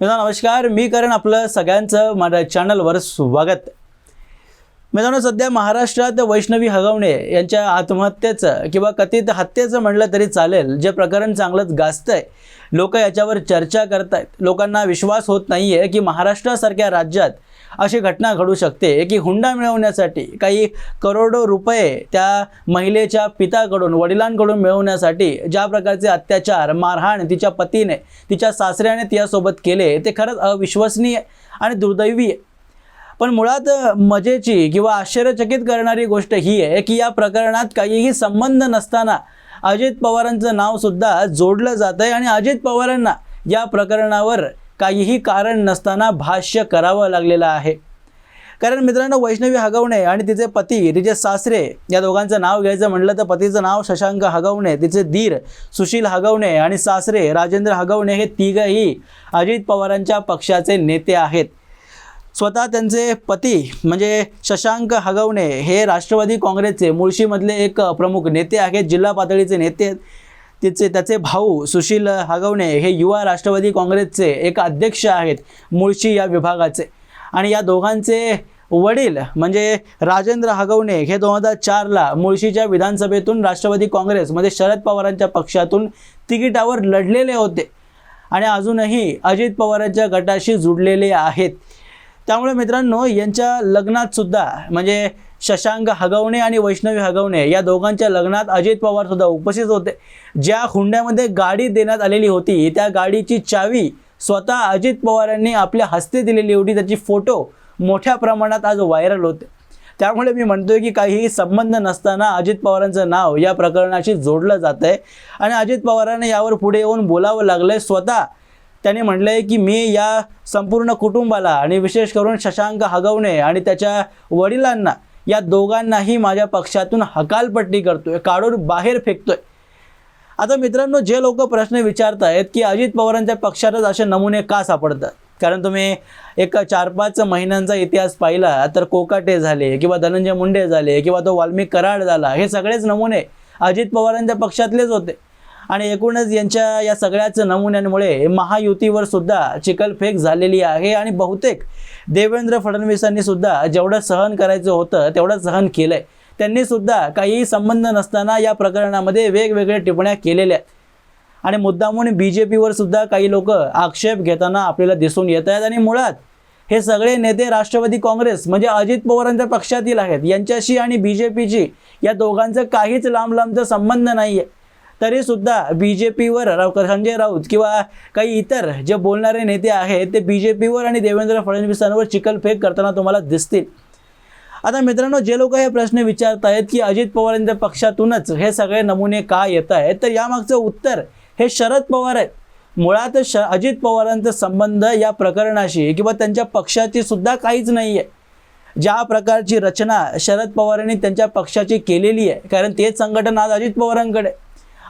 मित्रांनो नमस्कार. मी करण आपलं सगळ्यांचं माझ्या चॅनलवर स्वागत. मित्रांनो सध्या महाराष्ट्रात वैष्णवी हगवणे यांच्या आत्महत्येचं किंवा कथित हत्येचं म्हणलं तरी चालेल. जे प्रकरण चांगलंच गाजतंय. लोक याच्यावर चर्चा करत आहेत लोकांना विश्वास होत नाही आहे की महाराष्ट्रासारख्या राज्यात अशी घटना घडू शकते. की हुंडा मिळवण्यासाठी काही करोडो रुपये त्या महिलेच्या पिताकडून वडिलांकडून मिळवण्यासाठी ज्या प्रकारचे अत्याचार मारहाण तिच्या पतीने तिच्या सासऱ्याने तिच्यासोबत केले ते खरंच अविश्वसनीय आणि दुर्दैवी आहे पण मुळात मजेची किंवा आश्चर्यचकित करणारी गोष्ट ही आहे की या प्रकरणात काहीही संबंध नसताना अजित पवारांचं नावसुद्धा जोडलं जातं आहे आणि अजित पवारांना या प्रकरणावर काहीही कारण नसताना भाष्य करावं लागलेलं आहे कारण मित्रांनो वैष्णवी हगवणे आणि तिचे पती तिचे सासरे या दोघांचं नाव घ्यायचं म्हटलं तर पतीचं नाव शशांक हगवणे तिचे धीर सुशील हगवणे आणि सासरे राजेंद्र हगवणे हे तिघही अजित पवारांच्या पक्षाचे नेते आहेत स्वतः त्यांचे पती म्हणजे शशांक हगवणे हे राष्ट्रवादी काँग्रेसचे मुळशीमधले एक प्रमुख नेते आहेत जिल्हा पातळीचे नेते आहेत. तिचे त्याचे भाऊ सुशील हागवणे हे युवा राष्ट्रवादी काँग्रेसचे एक अध्यक्ष आहेत मुळशी या विभागाचे. आणि या दोघांचे वडील म्हणजे राजेंद्र हगवणे हे दोन हजार चारला मुळशीच्या विधानसभेतून राष्ट्रवादी काँग्रेस म्हणजे शरद पवारांच्या पक्षातून तिकिटावर लढलेले होते. आणि अजूनही अजित पवारांच्या गटाशी जुडलेले आहेत. त्यामुळे मित्रांनो यांच्या लग्नात सुद्धा म्हणजे शशांक हगवणे आणि वैष्णवी हगवणे या दोघांच्या लग्नात अजित पवार सुद्धा उपस्थित होते. ज्या हुंड्यामध्ये गाडी देण्यात आलेली होती त्या गाडीची चावी स्वतः अजित पवारांनी आपल्या हस्ते दिलेली होती. त्याची फोटो मोठ्या प्रमाणात आज व्हायरल होते. त्यामुळे मी म्हणतोय की काहीही संबंध नसताना अजित पवारांचं नाव या प्रकरणाशी जोडलं जात आहे आणि अजित पवारांना यावर पुढे येऊन बोलावं लागलंय. स्वतः त्याने म्हटलं आहे की मी या संपूर्ण कुटुंबाला आणि विशेष करून शशांक हगवणे आणि त्याच्या वडिलांना या दोघांनाही माझ्या पक्षातून हकालपट्टी करतोय काढून बाहेर फेकतोय. आता मित्रांनो जे लोक प्रश्न विचारतायत की अजित पवारांच्या पक्षातच असे नमुने का सापडतात? कारण तुम्ही एक चार पाच महिन्यांचा इतिहास पाहिला तर कोकाटे झाले किंवा धनंजय मुंडे झाले किंवा तो वाल्मिक कराड झाला हे सगळेच नमुने अजित पवारांच्या पक्षातलेच होते. आणि एकूणच यांच्या या सगळ्याच नमुन्यांमुळे महायुतीवर सुद्धा चिकलफेक झालेली आहे आणि बहुतेक देवेंद्र फडणवीसांनी सुद्धा जेवढं सहन करायचं होतं तेवढं सहन केलंय. त्यांनी सुद्धा काही संबंध नसताना या प्रकरणामध्ये वेगवेगळ्या टिप्पण्या केलेल्या आहेत. आणि मुद्दामून बी जे पीवर सुद्धा काही लोक आक्षेप घेताना आपल्याला दिसून येत आहेत. आणि मुळात हे सगळे नेते राष्ट्रवादी काँग्रेस म्हणजे अजित पवारांच्या पक्षातील आहेत. यांच्याशी आणि बी जे पीची या दोघांचं काहीच लांब लांबचा संबंध नाही आहे तरी सुद्धा बी जे पीवर संजय राऊत किंवा काही इतर जे बोलणारे नेते आहेत ते बी जे पीवर आणि देवेंद्र फडणवीसांवर चिकलफेक करताना तुम्हाला दिसतील. आता मित्रांनो जे लोक हे प्रश्न विचारत आहेत की अजित पवार यांच्या पक्षातूनच हे सगळे नमुने का येत आहेत तर यामागचं उत्तर हे शरद पवार आहेत. मुळात श अजित पवारांचा संबंध या प्रकरणाशी किंवा त्यांच्या पक्षाची सुद्धा काहीच नाही आहे ज्या प्रकारची रचना शरद पवारांनी त्यांच्या पक्षाची केलेली आहे कारण तेच संघटन आज अजित पवारांकडे आहे.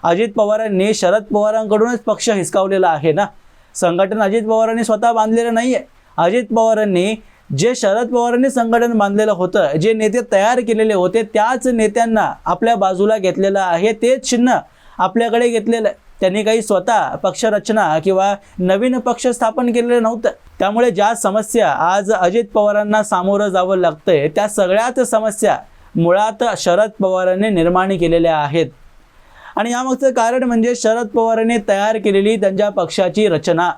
अजित पवारांनी शरद पवारांकडूनच पक्ष हिसकावलेला आहे ना? संघटन अजित पवारांनी स्वतः बांधलेलं नाही आहे अजित पवारांनी जे शरद पवारांनी संघटन बांधलेलं होतं जे नेते तयार केलेले होते त्याच नेत्यांना आपल्या बाजूला घेतलेलं आहे. तेच चिन्ह आपल्याकडे घेतलेलं आहे. त्यांनी काही स्वतः पक्षरचना किंवा नवीन पक्ष स्थापन केलेलं नव्हतं. त्यामुळे ज्या समस्या आज अजित पवारांना सामोरं जावं लागतंय त्या सगळ्याच समस्या मुळात शरद पवारांनी निर्माण केलेल्या आहेत. आणि यामागचं कारण म्हणजे शरद पवारांनी तयार केलेली त्यांच्या पक्षाची रचना.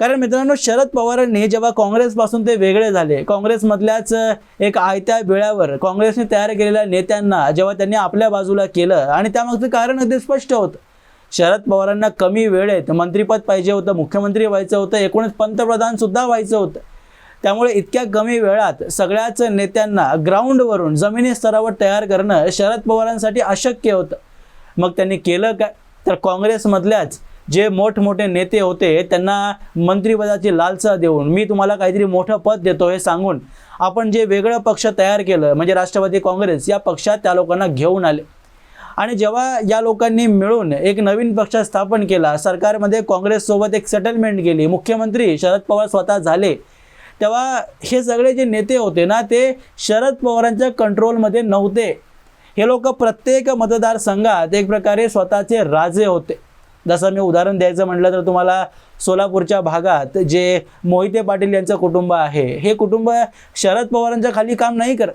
कारण मित्रांनो शरद पवारांनी जेव्हा काँग्रेसपासून ते वेगळे झाले काँग्रेसमधल्याच एक आयत्या वेळावर काँग्रेसने तयार केलेल्या नेत्यांना जेव्हा त्यांनी आपल्या बाजूला केलं आणि त्यामागचं कारण अगदी स्पष्ट होतं. शरद पवारांना कमी वेळेत मंत्रिपद पाहिजे होतं मुख्यमंत्री व्हायचं होतं एकूणच पंतप्रधानसुद्धा व्हायचं होतं. त्यामुळे इतक्या कमी वेळात सगळ्याच नेत्यांना ग्राउंडवरून जमिनी स्तरावर तयार करणं शरद पवारांसाठी अशक्य होतं. मग त्यांनी केलं काय? तर काँग्रेसमधल्याच जे मोठमोठे नेते होते त्यांना मंत्रिपदाची लालसा देऊन मी तुम्हाला काहीतरी मोठं पद देतो हे सांगून आपण जे वेगळं पक्ष तयार केलं म्हणजे राष्ट्रवादी काँग्रेस या पक्षात त्या लोकांना घेऊन आले. आणि जेव्हा या लोकांनी मिळून एक नवीन पक्ष स्थापन केला सरकारमध्ये काँग्रेससोबत एक सेटलमेंट केली मुख्यमंत्री शरद पवार स्वतः झाले तेव्हा हे सगळे जे नेते होते ना ते शरद पवारांच्या कंट्रोलमध्ये नव्हते. हे लोक प्रत्येक मतदारसंघात एक प्रकारे स्वतःचे राजे होते. जसं मी उदाहरण द्यायचं म्हटलं तर तुम्हाला सोलापूरच्या भागात जे मोहिते पाटील यांचं कुटुंब आहे हे कुटुंब शरद पवारांच्या खाली काम नाही करत.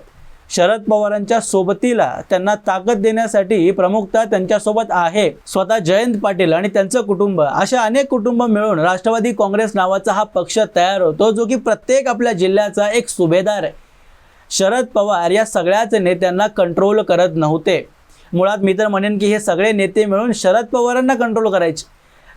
शरद पवारांच्या सोबतीला त्यांना ताकद देण्यासाठी प्रमुखता त्यांच्यासोबत आहे. स्वतः जयंत पाटील आणि त्यांचं कुटुंब अशा अनेक कुटुंब मिळून राष्ट्रवादी काँग्रेस नावाचा हा पक्ष तयार होतो जो की प्रत्येक आपल्या जिल्ह्याचा एक सुभेदार आहे. शरद पवार या सगळ्याच नेत्यांना कंट्रोल करत नव्हते. मुळात मी तर म्हणेन की हे सगळे नेते मिळून शरद पवारांना कंट्रोल करायचे.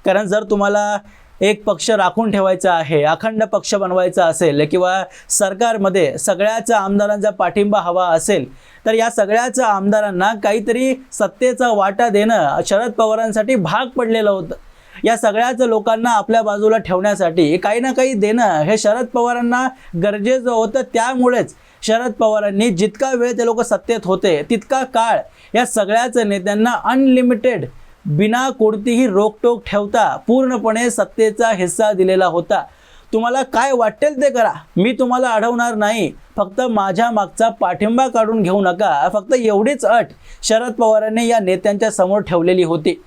कारण जर तुम्हाला एक पक्ष राखून ठेवायचा आहे अखंड पक्ष बनवायचा असेल किंवा सरकारमध्ये सगळ्याच आमदारांचा पाठिंबा हवा असेल तर या सगळ्याच आमदारांना काहीतरी सत्तेचा वाटा देणं शरद पवारांसाठी भाग पडलेलं होतं. या सगळ्याच लोकांना आपल्या बाजूला ठेवण्यासाठी काही ना काही देणं हे शरद पवारांना गरजेचं होतं. त्यामुळेच शरद पवारांनी जितका वेळ ते लोक सत्तेत होते तितका काळ या सगळ्याच नेत्यांना अनलिमिटेड बिना कोणतीही रोकटोक ठेवता पूर्णपणे सत्तेचा हिस्सा दिलेला होता. तुम्हाला काय वाटेल ते करा. मी तुम्हाला अडवणार नाही. फक्त माझ्या मागचा पाठिंबा काढून घेऊ नका. फक्त एवढीच अट शरद पवारांनी या नेत्यांच्या समोर ठेवलेली होती.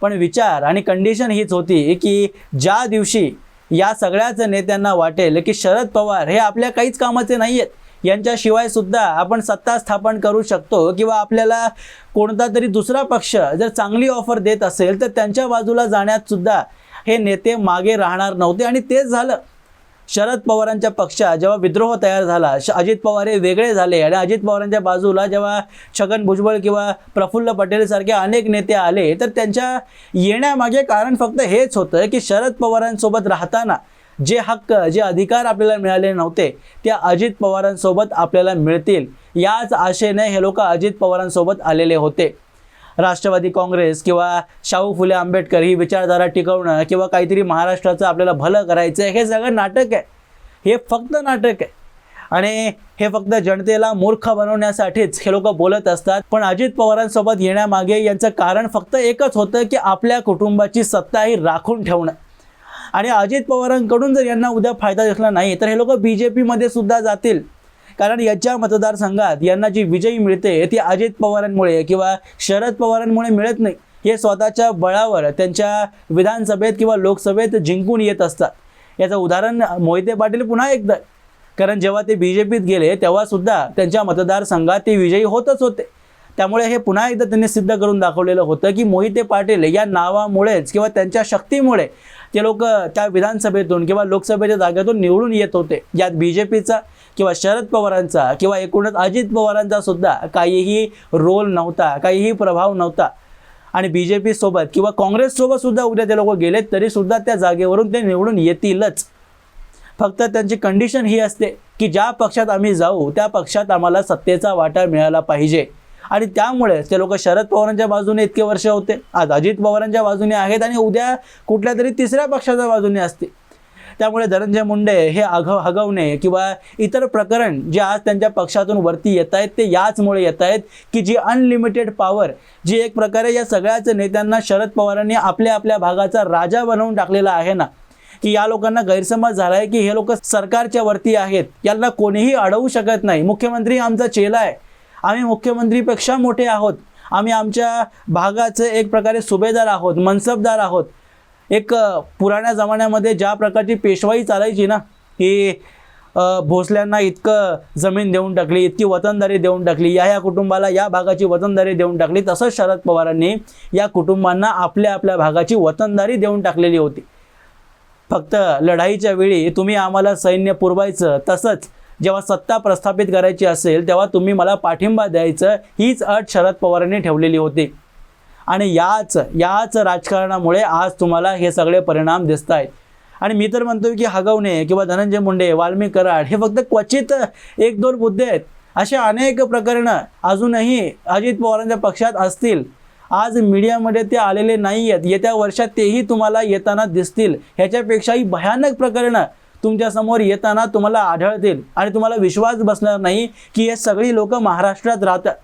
पण विचार आणि कंडिशन हीच होती की ज्या दिवशी या सगळ्याच नेत्यांना वाटेल की शरद पवार हे आपल्या काहीच कामाचे नाही आहेत यांच्याशिवाय सुद्धा आपण सत्ता स्थापन करू शकतो किंवा आपल्याला कोणता तरी दुसरा पक्ष जर चांगली ऑफर देत असेल तर त्यांच्या बाजूला जाण्यात सुद्धा हे नेते मागे राहणार नव्हते. आणि तेच झालं. शरद पवारांच्या पक्षात जेव्हा विद्रोह तयार झाला श अजित पवार हे वेगळे झाले आणि अजित पवारांच्या बाजूला जेव्हा छगन भुजबळ किंवा प्रफुल्ल पटेल सारखे अनेक नेते आले तर त्यांच्या येण्यामागे कारण फक्त हेच होतं की शरद पवारांसोबत राहताना जे हक्क जे अधिकार आपल्याला मिळाले नव्हते ते अजित पवारांसोबत आपल्याला मिळतील. याच आशेने हे लोक अजित पवारांसोबत आलेले होते. राष्ट्रवादी काँग्रेस किंवा शाहू फुले आंबेडकर ही विचारधारा टिकवणं किंवा काहीतरी महाराष्ट्राचं आपल्याला भलं करायचं हे सगळं नाटक आहे. हे फक्त नाटक आहे. आणि हे फक्त जनतेला मूर्ख बनवण्यासाठीच हे लोक बोलत असतात. पण अजित पवारांसोबत येण्यामागे यांचं कारण फक्त एकच होतं की आपल्या कुटुंबाची सत्ता ही राखून ठेवणं. आणि अजित पवारांकडून जर यांना उद्या फायदा दिसला नाही तर हे लोक बी जे पीमध्ये सुद्धा जातील. कारण याच्या मतदारसंघात यांना जी विजयी मिळते ती अजित पवारांमुळे किंवा शरद पवारांमुळे मिळत नाही. हे स्वतःच्या बळावर त्यांच्या विधानसभेत किंवा लोकसभेत जिंकून येत असतात. याचं उदाहरण मोहिते पाटील पुन्हा एकदा. कारण जेव्हा ते बी जे पीत गेले तेव्हासुद्धा त्यांच्या मतदारसंघात ते विजयी होतच होते. त्यामुळे हे पुन्हा एकदा त्यांनी सिद्ध करून दाखवलेलं होतं की मोहिते पाटील या नावामुळेच किंवा त्यांच्या शक्तीमुळे ते लोक त्या विधानसभेतून किंवा लोकसभेच्या जागेतून निवडून येत होते. यात बी जे पीचा किंवा शरद पवारांचा किंवा एकूणच अजित पवारांचा सुद्धा काहीही रोल नव्हता काहीही प्रभाव नव्हता. आणि बी जे पीसोबत किंवा काँग्रेससोबत सुद्धा उद्या ते लोक गेलेत तरी सुद्धा त्या जागेवरून ते निवडून येतीलच. फक्त त्यांची कंडिशन ही असते की ज्या पक्षात आम्ही जाऊ त्या पक्षात आम्हाला सत्तेचा वाटा मिळाला पाहिजे. आणि त्यामुळे ते लोक शरद पवारांच्या बाजूने इतके वर्ष होते आज अजित पवारांच्या बाजूने आहेत आणि उद्या कुठल्या तरी तिसऱ्या पक्षाच्या बाजूने असतील. त्यामुळे धनंजय मुंडे हे आघव हगवणे किंवा इतर प्रकरण जे आज त्यांच्या पक्षातून वरती येत आहेत ते याचमुळे येत आहेत की जी अनलिमिटेड पॉवर जी एक प्रकारे या सगळ्याच नेत्यांना शरद पवारांनी आपल्या आपल्या भागाचा राजा बनवून टाकलेला आहे ना की या लोकांना गैरसमज झाला आहे की हे लोक सरकारच्या वरती आहेत यांना कोणीही अडवू शकत नाही. मुख्यमंत्री आमचा चेला आहे. आम्ही मुख्यमंत्रीपेक्षा मोठे आहोत. आम्ही आमच्या भागाचे एक प्रकारे सुभेदार आहोत मनसबदार आहोत. एक पुराण्या जमान्यामध्ये ज्या प्रकारची पेशवाई चालायची ना की भोसल्यांना इतकं जमीन देऊन टाकली इतकी वतनदारी देऊन टाकली या या कुटुंबाला या भागाची वतनदारी देऊन टाकली तसंच शरद पवारांनी या कुटुंबांना आपल्या आपल्या भागाची वतनदारी देऊन टाकलेली होती. फक्त लढाईच्या वेळी तुम्ही आम्हाला सैन्य पुरवायचं तसंच जेव्हा सत्ता प्रस्थापित करायची असेल तेव्हा तुम्ही मला पाठिंबा द्यायचं हीच अट शरद पवारांनी ठेवलेली होती. आणि याच याच राजकारणामुळे आज तुम्हाला हे सगळे परिणाम दिसत आहेत आणि मी तर म्हणतो की हगवणे किंवा धनंजय मुंडे वाल्मिक कराड हे फक्त क्वचित एक दोन मुद्दे आहेत. अशा अनेक प्रकरणं अजूनही अजित पवारांच्या पक्षात असतील. आज मीडियामध्ये ते आलेले नाही आहेत येत्या वर्षात तेही तुम्हाला येताना दिसतील. ह्याच्यापेक्षाही भयानक प्रकरणं तुमच्यासमोर येताना तुम्हाला आढळतील. आणि तुम्हाला विश्वास बसणार नाही की हे सगळी लोक महाराष्ट्रात राहतात.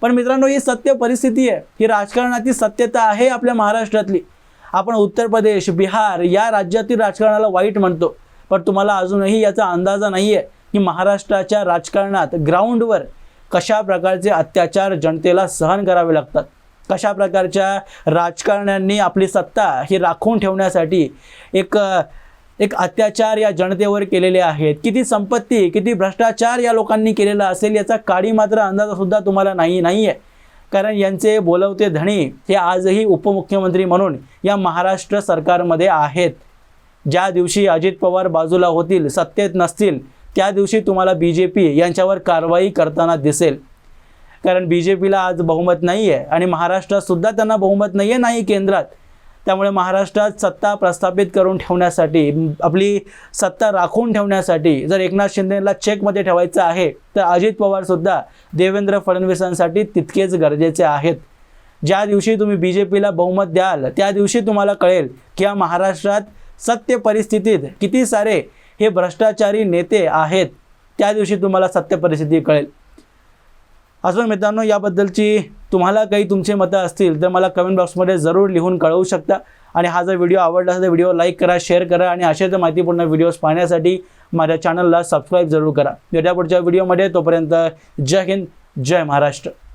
पण मित्रांनो ही सत्य परिस्थिती आहे. ही राजकारणाची सत्यता आहे आपल्या महाराष्ट्रातली. आपण उत्तर प्रदेश बिहार या राज्यातील राजकारणाला वाईट म्हणतो. पण तुम्हाला अजूनही याचा अंदाजा नाही आहे की महाराष्ट्राच्या राजकारणात ग्राउंडवर कशा प्रकारचे अत्याचार जनतेला सहन करावे लागतात. कशा प्रकारच्या राजकारण्यांनी आपली सत्ता ही राखून ठेवण्यासाठी एक एक अत्याचार या जनतेवर केलेले आहेत. किती संपत्ती किती भ्रष्टाचार या लोकांनी केलेला असेल याचा काडी मात्र अंदाजसुद्धा तुम्हाला नाही नाही आहे कारण यांचे बोलवते धणी हे आजही उपमुख्यमंत्री म्हणून या महाराष्ट्र सरकारमध्ये आहेत. ज्या दिवशी अजित पवार बाजूला होतील सत्तेत नसतील त्या दिवशी तुम्हाला बी जे पी यांच्यावर कारवाई करताना दिसेल. कारण बी जे पीला आज बहुमत नाही आहे आणि महाराष्ट्रातसुद्धा त्यांना बहुमत नाही आहे नाही केंद्रात. त्यामुळे महाराष्ट्रात सत्ता प्रस्थापित करून ठेवण्यासाठी आपली सत्ता राखून ठेवण्यासाठी जर एकनाथ शिंदेला चेकमध्ये ठेवायचं आहे तर अजित पवारसुद्धा देवेंद्र फडणवीसांसाठी तितकेच गरजेचे आहेत. ज्या दिवशी तुम्ही बी जे पीला बहुमत द्याल त्या दिवशी तुम्हाला कळेल की या महाराष्ट्रात सत्य परिस्थितीत किती सारे हे भ्रष्टाचारी नेते आहेत. त्या दिवशी तुम्हाला सत्य परिस्थिती कळेल. अजून मित्रांनो याबद्दलची तुम्हाला काही तुमचे मतं असतील तर मला कमेंट बॉक्समध्ये जरूर लिहून कळवू शकता. आणि हा जर व्हिडिओ आवडला असेल तर व्हिडिओ लाईक करा शेअर करा आणि अशाच माहितीपूर्ण व्हिडिओज पाहण्यासाठी माझ्या चॅनलला सबस्क्राईब जरूर करा. भेटा पुढच्या व्हिडिओमध्ये तोपर्यंत जय हिंद जय महाराष्ट्र.